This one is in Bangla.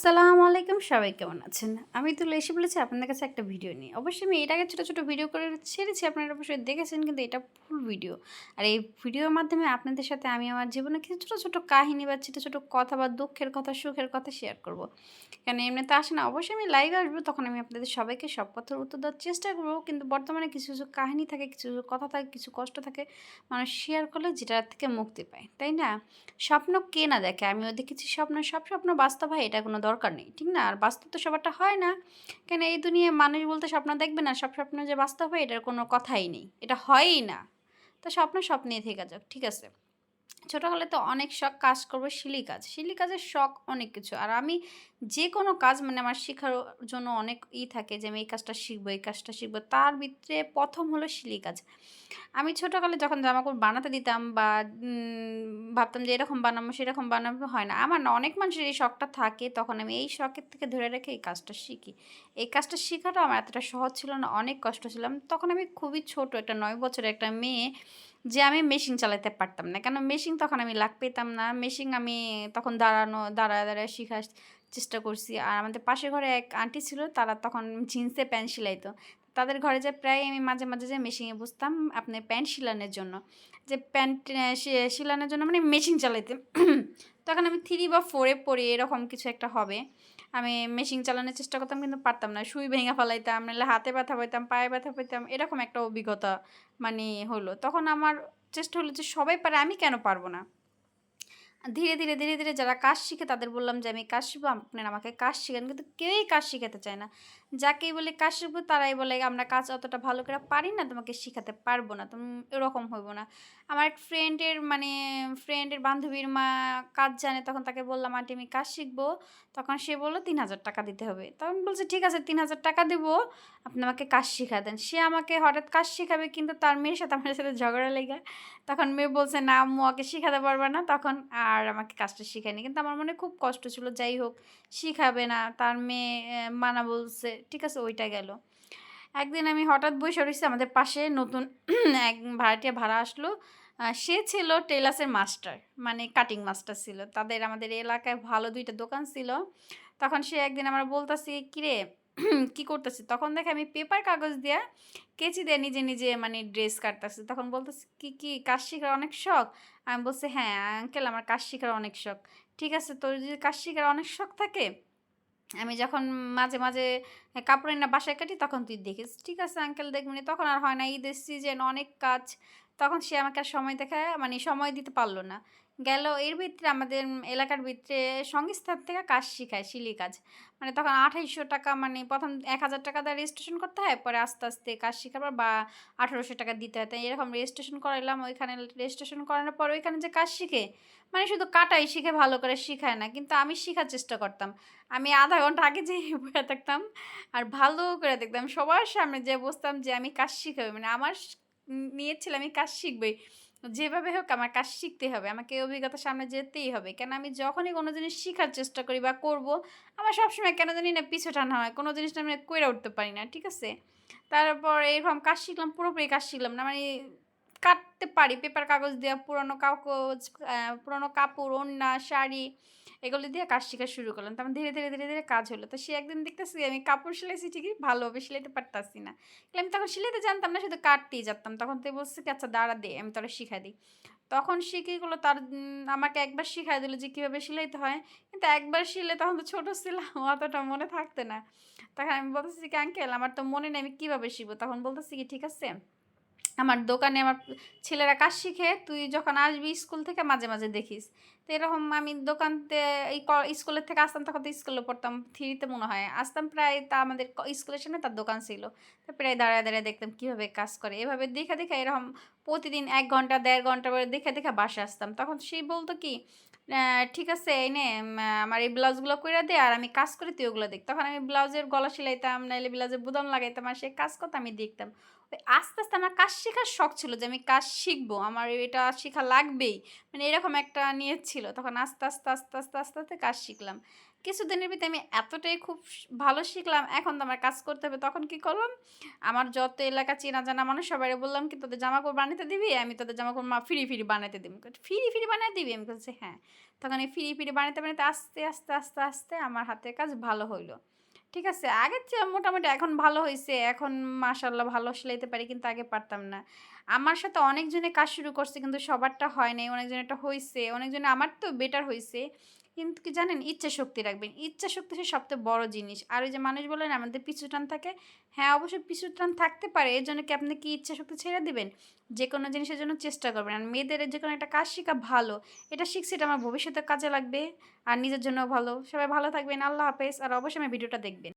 আসসালামু আলাইকুম, সবাই কেমন আছেন? আমি তো এসে বলেছি আপনাদের কাছে একটা ভিডিও নিয়ে। অবশ্যই আমি আগে ছোটো ছোটো ভিডিও করে ছেড়েছি, আপনারা অবশ্যই দেখেছেন, কিন্তু এটা ফুল ভিডিও আর এই ভিডিওর মাধ্যমে আপনাদের সাথে আমি আমার জীবনে কিছু ছোটো ছোটো কাহিনী বা ছোটো ছোটো কথা বা দুঃখের কথা, সুখের কথা শেয়ার করব। কেন এমনিতে আসে না, অবশ্যই আমি লাইভে আসব, তখন আমি আপনাদের সবাইকে সব কথার উত্তর দেওয়ার চেষ্টা করব। কিন্তু বর্তমানে কিছু কিছু কাহিনী থাকে, কিছু কিছু কথা থাকে, কিছু কষ্ট থাকে, মানুষ শেয়ার করলে যেটার থেকে মুক্তি পায়, তাই না? স্বপ্ন কে না দেখে? আমিও দেখেছি স্বপ্ন, সব স্বপ্ন বাস্তব হয়, এটা কোনো দরকার নেই, ঠিক না? আর বাস্তব তো সবারটা হয় না। কেন এই দুনিয়ায় মানুষ বলতে স্বপ্ন দেখবে না? সব স্বপ্ন যে বাস্তব হয়, এটার কোনো কথাই নেই। এটা হয়ই না। তো স্বপ্ন স্বপ্নেই থেকে যাক, ঠিক আছে? ছোটোকালে তো অনেক শখ কাজ করব, শিলি কাজ। শিলি কাজের শখ অনেক কিছু। আর আমি যে কোনো কাজ মানে আমার শেখার জন্য অনেক ই থাকে যে আমি এই কাজটা শিখব, এই কাজটা শিখব। তার ভিতরে প্রথম হলো শিলি কাজ। আমি ছোটোকালে যখন জামাকাপড় বানাতে দিতাম বা ভাবতাম যে এরকম বানাবো, সেরকম বানাবো, হয় না। আমার না, অনেক মানুষের এই শখটা থাকে, তখন আমি এই শখের থেকে ধরে রেখে এই কাজটা শিখি। এই কাজটা শেখাটা আমার এতটা সহজ ছিল না, অনেক কষ্ট ছিলাম। তখন আমি খুবই ছোট, একটা নয় বছরের একটা মেয়ে যে আমি মেশিন চালাতে পারতাম না। কেন? মেশিন তখন আমি লাগ পেতাম না। মেশিন আমি তখন দাঁড়ানো, দাঁড়ায় দাঁড়ায় শেখার চেষ্টা করছি। আর আমাদের পাশে ঘরে এক আন্টি ছিল, তারা তখন জিন্সে প্যান্ট সেলাইতো। তাদের ঘরে যে প্রায় আমি মাঝে মাঝে যে মেশিনে বসতাম আপনার প্যান্ট শিলানোর জন্য, যে প্যান্ট শিলানোর জন্য মানে মেশিন চালাইতে। তখন আমি থ্রি বা ফোরে পড়ি, এরকম কিছু একটা হবে। আমি মেশিন চালানোর চেষ্টা করতাম কিন্তু পারতাম না। সুই ভেঙে ফেলাইতাম, নাহলে হাতে ব্যথা পাইতাম, পায়ে ব্যথা পাইতাম, এরকম একটা অভিজ্ঞতা মানে হলো। তখন আমার চেষ্টা হলো যে সবাই পারে, আমি কেন পারব না? ধীরে ধীরে ধীরে ধীরে যারা কাজ শিখে তাদের বললাম যে, আমি কাজ শিখব, আপনার আমাকে কাজ শিখেন। কিন্তু কেউই কাজ শিখাতে চায় না। যাকেই বলে কাজ শিখব তারাই বলে, আমরা কাজ অতটা ভালো করে পারি না, তোমাকে শিখাতে পারব না, তুমি এরকম হইব না। আমার এক ফ্রেন্ডের মানে ফ্রেন্ডের বান্ধবীর মা কাজ জানে, তখন তাকে বললাম, আন্টি, আমি কাজ শিখব। তখন সে বলল, তিন হাজার টাকা দিতে হবে। তখন বলছে, ঠিক আছে, তিন হাজার টাকা দেবো, আপনি আমাকে কাজ শিখা দেন। সে আমাকে হঠাৎ কাজ শেখাবে, কিন্তু তার মেয়ের সাথে আমার সাথে ঝগড়া লেগে। তখন মেয়ে বলছে, না, আম্মু শিখাতে পারবে না। তখন আর আমাকে কাজটা শিখায়নি। কিন্তু আমার মনে খুব কষ্ট ছিল, যাই হোক, শিখাবে না। তার মেয়ে মানা বলছে ঠিক আছে, ওইটা গেল। একদিন আমি হঠাৎ বসে রয়েছি আমাদের পাশে নতুন এক ভাড়াটিয়া ভাড়া আসলো। সে ছিল টেলার্সের মাস্টার মানে কাটিং মাস্টার ছিল। তাদের আমাদের এলাকায় ভালো দুইটা দোকান ছিল। তখন সে একদিন আমরা বলতেছি, কিরে, কি করতেছি তখন দেখে আমি পেপার কাগজ দিয়ে কেচি দিয়ে নিজে নিজে মানে ড্রেস কাটতেছি। তখন বলতেছি, কি কি, কাজ শেখার অনেক শখ? আমি বলছি হ্যাঁ আঙ্কেল আমার কাজ শেখার অনেক শখ। ঠিক আছে, তোর যদি কাজ শেখার অনেক শখ থাকে আমি যখন মাঝে মাঝে কাপড় না বাসায় কাটি তখন তুই দেখিস। ঠিক আছে আঙ্কেল দেখবি তখন আর হয় না, ঈদের সিজন অনেক কাজ। তখন সে আমাকে সময় দেখায় মানে সময় দিতে পারল না। গেল। এর ভিতরে আমাদের এলাকার ভিতরে সংস্থার থেকে কাজ শিখায় সিলি কাজ। মানে তখন আঠাইশশো টাকা মানে প্রথম এক হাজার টাকা দিয়ে রেজিস্ট্রেশন করতে হয়, পরে আস্তে আস্তে কাজ শেখাবার বা আঠারোশো টাকা দিতে হয়। তাই এরকম রেজিস্ট্রেশন করাইলাম, ওইখানে রেজিস্ট্রেশন করানোর পর ওইখানে যে কাজ শিখে মানে শুধু কাটাই শিখে ভালো করে শিখায় না, কিন্তু আমি শেখার চেষ্টা করতাম। আমি আধা ঘণ্টা আগে যে বসে থাকতাম আর ভালো করে দেখতাম, সবার সামনে যে বসতাম যে আমি কাজ শিখাবে। মানে আমার নিয়েছিলাম আমি কাজ শিখবই। যেভাবে হোক আমার কাজ শিখতে হবে, আমাকে অভিজ্ঞতা সামনে যেতেই হবে। কেন আমি যখনই কোনো জিনিস শেখার চেষ্টা করি বা করব, আমার সবসময় কেন জানি না পিছু টানা হয়, কোনো জিনিসটা আমি কইরা উঠতে পারি না, ঠিক আছে? তারপর এরকম কাজ শিখলাম, পুরোপুরি কাজ শিখলাম না মানে কাটতে পারি পেপার কাগজ দিয়ে, পুরনো কাগজ পুরনো কাপড় ওন্না শাড়ি, এগুলো দিয়ে কাজ শেখা শুরু করলাম। তখন ধীরে ধীরে ধীরে ধীরে কাজ হলো। তো সে একদিন দেখতেছি আমি কাপড় সেলাইছি ঠিকই ভালোভাবে সেলাইতে পারতাছি না। আমি তখন সেলাইতে জানতাম না, শুধু কাটতেই যেতাম তখন তো বলছে আচ্ছা দাঁড়া দে, আমি তোরা শিখাই দিই। তখন শিখে গেলো তার আমাকে একবার শিখাই দিল যে কীভাবে সেলাইতে হয়। কিন্তু একবার শিলে তখন তো ছোটো ছিলাম, অতটা মনে থাকতে না। তখন আমি বলতেছি কি, আঙ্কেল, আমার তো মনে নেই, আমি কীভাবে শিখব? তখন বলতেছি কি, ঠিক আছে আমার দোকানে আমার ছেলেরা কাজ শিখে, তুই যখন আসবি স্কুল থেকে মাঝে মাঝে দেখিস। তো এরকম আমি দোকানতে এই স্কুলের থেকে আসতাম, তখন তো স্কুলে পড়তাম, থ্রিতে মনে হয়। আসতাম প্রায় তা আমাদের স্কুলের সামনে তার দোকান ছিল। তো প্রায় দাঁড়ায় দাঁড়ায় দেখতাম কীভাবে কাজ করে। এভাবে দেখে দেখে এরকম প্রতিদিন এক ঘণ্টা, দেড় ঘণ্টা করে দেখে দেখে বাসে আসতাম। তখন সেই বলতো কি ঠিক আছে, এই নে আমার এই ব্লাউজগুলো কইরা দে, আর আমি কাজ করি তুই ওগুলো দেখ। তখন আমি ব্লাউজের গলা সিলাইতাম নাহলে ব্লাউজের বুদম লাগাইতাম, আর সেই কাজ করতে আমি দেখতাম। আস্তে আস্তে আমার কাজ শেখার শখ ছিল যে আমি কাজ শিখব, আমার এটা শেখা লাগবেই। মানে এরকম একটা নিয়ে ছিল, তখন আস্তে আস্তে আস্তে আস্তে আস্তে আস্তে কাজ শিখলাম। কিছুদিনের ভিতরে আমি এতটাই খুব ভালো শিখলাম, এখন তো আমার কাজ করতে হবে, তখন কি করলাম? আমার যত এলাকা চেনা জানা মানুষ সবাই বললাম কি, তোদের জামা কাপড় বানাতে দিবি? আমি তোদের জামা কাপড় মা, ফিরি ফিরি বানাতে দিবি। ফিরি ফিরি বানাতে দিবি? আমি বলছি হ্যাঁ। তখন এই ফিরি ফিরি বানাতে বানাতে আস্তে আস্তে আস্তে আস্তে আমার হাতের কাজ ভালো হইল। ঠিক আছে, আগের চেয়ে মোটামুটি এখন ভালো হয়েছে এখন মাশাল্লাহ ভালো সেলাইতে পারি, কিন্তু আগে পারতাম না। আমার সাথে অনেকজনে কাজ শুরু করছে, কিন্তু সবারটা হয় নাই অনেকজনেরটা হয়েছে অনেকজনে আমার তো বেটার হয়েছে কিন্তু কি জানেন? ইচ্ছা শক্তি রাখবেন। ইচ্ছা শক্তি সে সবচেয়ে বড় জিনিস। আর ওই যে মানুষ বলেন আমাদের পিছু টান থাকে। হ্যাঁ অবশ্যই পিছু টান থাকতে পারে। এর জন্য কি আপনি কি ইচ্ছা শক্তি ছেড়ে দেবেন? যে কোনো জিনিসের জন্য চেষ্টা করবেন। আর মেয়েদের যে কোনো একটা কাজ শেখা ভালো। এটা শিখছি, এটা আমার ভবিষ্যতে কাজে লাগবে। আর নিজের জন্য ভালো। সবাই ভালো থাকবেন। আল্লাহ হাফেজ। আর অবশ্যই আমার ভিডিওটা দেখবেন।